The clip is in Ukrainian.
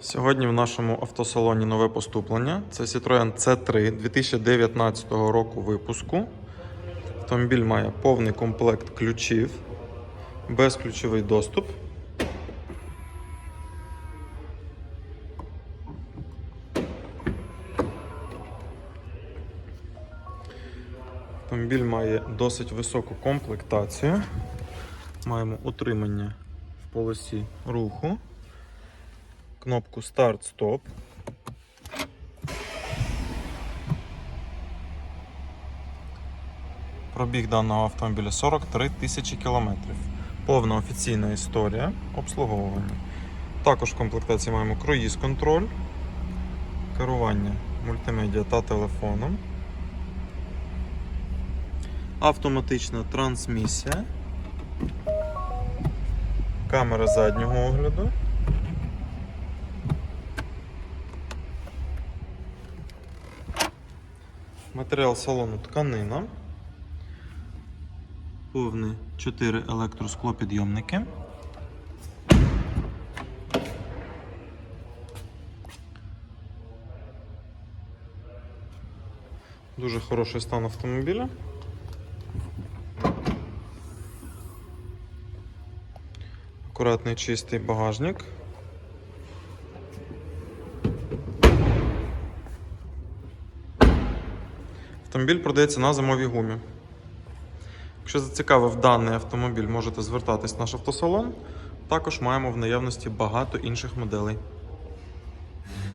Сьогодні в нашому автосалоні нове поступлення. Це Citroen C3 2019 року випуску. Автомобіль має повний комплект ключів, безключовий доступ. Автомобіль має досить високу комплектацію. Маємо утримання в полосі руху, кнопку старт-стоп. Пробіг даного автомобіля 43 тисячі кілометрів. Повна офіційна історія обслуговування. Також в комплектації маємо круїз-контроль, керування мультимедіа та телефоном, автоматична трансмісія, камера заднього огляду. Матеріал салону тканина. Повні 4 електросклопідйомники. Дуже хороший стан автомобіля. Акуратний чистий багажник. Автомобіль продається на зимовій гумі. Якщо зацікавив даний автомобіль, можете звертатись в наш автосалон. Також маємо в наявності багато інших моделей.